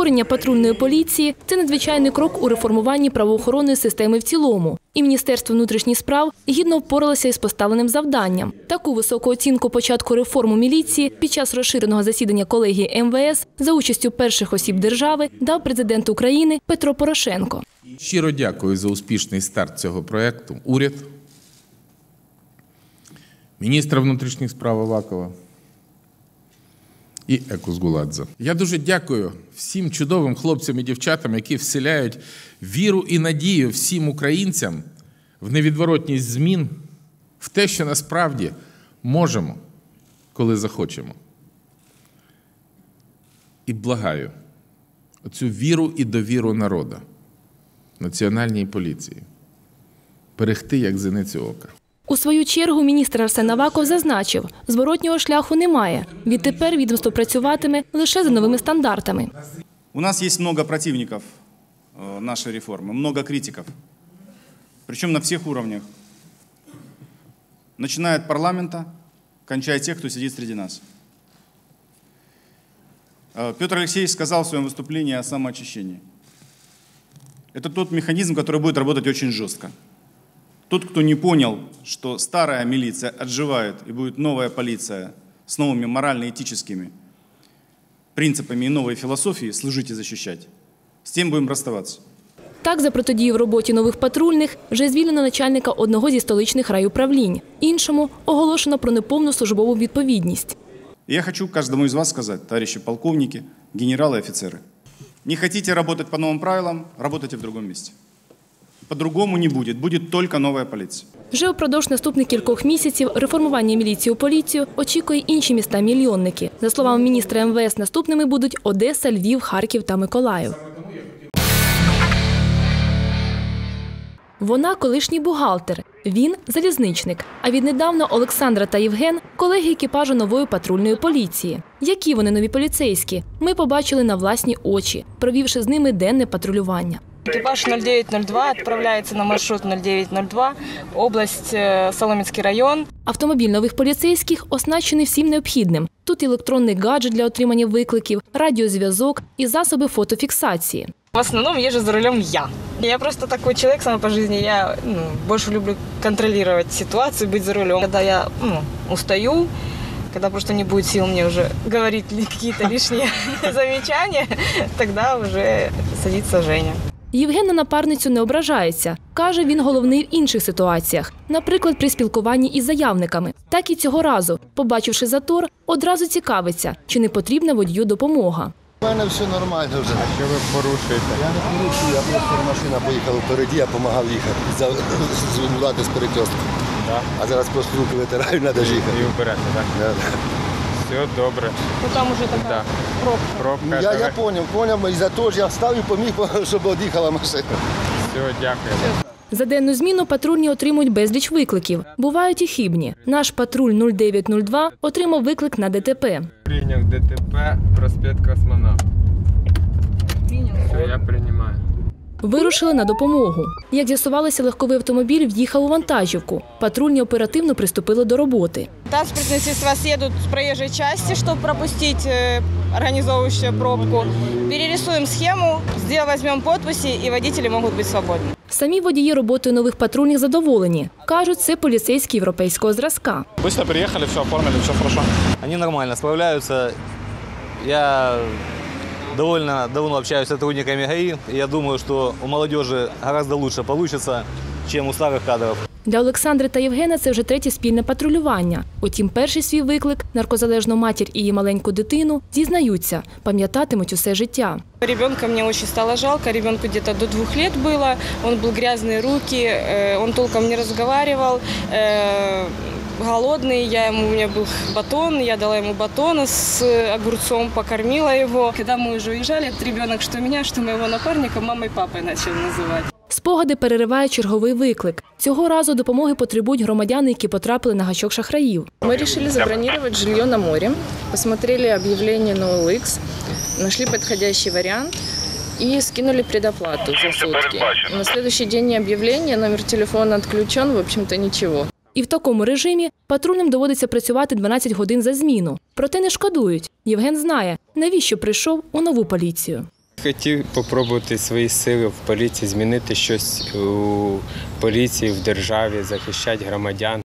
Створення патрульної поліції це надзвичайний крок у реформуванні правоохоронної системи в цілому. І Міністерство внутрішніх справ гідно впоралося із поставленим завданням. Таку високу оцінку початку реформу міліції під час розширеного засідання колегії МВС за участю перших осіб держави дав президент України Петро Порошенко. Щиро дякую за успішний старт цього проєкту. Уряд, міністра внутрішніх справ Авакова і Екус Гуладзе. Я дуже дякую всім чудовим хлопцям і дівчатам, які вселяють віру і надію всім українцям в невідворотність змін, в те, що насправді можемо, коли захочемо. І благаю оцю віру і довіру народу національній поліції берегти як зеницю ока. У свою чергу міністр Арсен Аваков зазначив, зворотнього шляху немає. Відтепер відомство працюватиме лише за новими стандартами. У нас есть много противников э, нашей реформы, много критиков. Причем на всех уровнях. Начиная от парламента, кончая тех, кто сидит среди нас. Э, Петр Алексеевич сказал в своем выступлении о самоочищении. Это тот механизм, который будет работать очень жестко. Тот, кто не понял, что старая милиция отживает и будет новая полиция с новыми морально-этическими принципами и новой философией служить и защищать, с тем будем расставаться. Так, за протидію в роботі нових патрульних вже звільнено начальника одного зі столичних райуправлінь. Іншому оголошено про неповну службову відповідність. И я хочу каждому из вас сказать, товарищи полковники, генералы и офицеры, не хотите работать по новым правилам, работайте в другом месте. По-другому не будет, будет только новая полиция. Вже упродовж наступних кількох місяців реформування міліції у поліцію очікує інші міста-мільйонники. За словами міністра МВС, наступними будуть Одеса, Львів, Харків та Миколаїв. Вона колишній бухгалтер, він залізничник. А віднедавна Олександра та Євген колеги екіпажу нової патрульної поліції. Які вони нові поліцейські? Ми побачили на власні очі, провівши з ними денне патрулювання. Экипаж 0902 отправляется на маршрут 0902, область э, Соломенский район. Автомобіль нових поліцейських оснащений всім необхідним. Тут електронний гаджет для отримання викликів, радіозв'язок і засоби фотофіксації. В основном езжу за рулем я. Я просто такой человек сама по жизни. Я ну, больше люблю контролировать ситуацию, быть за рулем. Когда я ну, устаю, когда просто не будет сил мне уже говорить ли- какие-то лишние замечания, тогда уже садится Женя. Євген на напарницю не ображається. Каже, він головний в інших ситуаціях, наприклад, при спілкуванні із заявниками. Так і цього разу, побачивши затор, одразу цікавиться, чи не потрібна водію допомога. У мене все нормально вже. А що ви порушуєте? Я не порушую, я просто машина поїхала впереді, я допомагав їхати. Звинувати з перекрестку. Да. А зараз просто руки витираю, треба ж їхати. І вберете, так? Да. Все добре. Ну там уже така Да. пробка. Пробка. Я, я понял, поняв, поняв, і за те ж я встав і поміг, щоб од'їхала машина. Все, дякую. За денну зміну патрульні отримують безліч викликів. Бувають і хибні. Наш патруль 0902 отримав виклик на ДТП. Прийняв ДТП, проспект Космонавт. Все, я приймаю. Вирушили на допомогу. Як з'ясувалося, легковий автомобіль в'їхав у вантажівку. Патрульні оперативно приступили до роботи. Транспортные средства едут с проезжей части, чтобы пропустить э, организовывающую пробку. Перерисуем схему, сделаем, возьмем подписи, и водители могут быть свободны. Самі водії роботою нових патрульних задоволені. Кажуть, це поліцейські європейського зразка. Быстро приехали, все оформили, все хорошо. Они нормально справляются. Я довольно давно общаюсь с сотрудниками ГАИ. и Я думаю, что у молодежи гораздо лучше получится, чем у старых кадров. Для Олександри та Євгена це вже третє спільне патрулювання. Утім, перший свій виклик наркозалежну матір і її маленьку дитину зізнаються, пам'ятатимуть усе життя. Ребенка мне очень стало жалко, ребенку где-то до двух лет было, он был грязные руки, э, он толком не разговаривал, э, голодный, я ему, у меня был батон, я дала ему батон с огурцом, покормила его. Когда мы уже уезжали, этот ребенок, что меня, что моего напарника, мамой и папой начал называть. Спогади перериває черговий виклик. Цього разу допомоги потребують громадяни, які потрапили на гачок шахраїв. Мы решили забронировать жилье на море, посмотрели объявление на OLX, нашли подходящий вариант и скинули предоплату за сутки. На следующий день объявление, номер телефона отключен, в общем-то ничего. І в такому режимі патрульним доводиться працювати 12 годин за зміну. Проте не шкодують. Євген знає, навіщо прийшов у нову поліцію. Хотів спробувати свої сили в поліції, змінити щось у поліції, в державі, захищати громадян.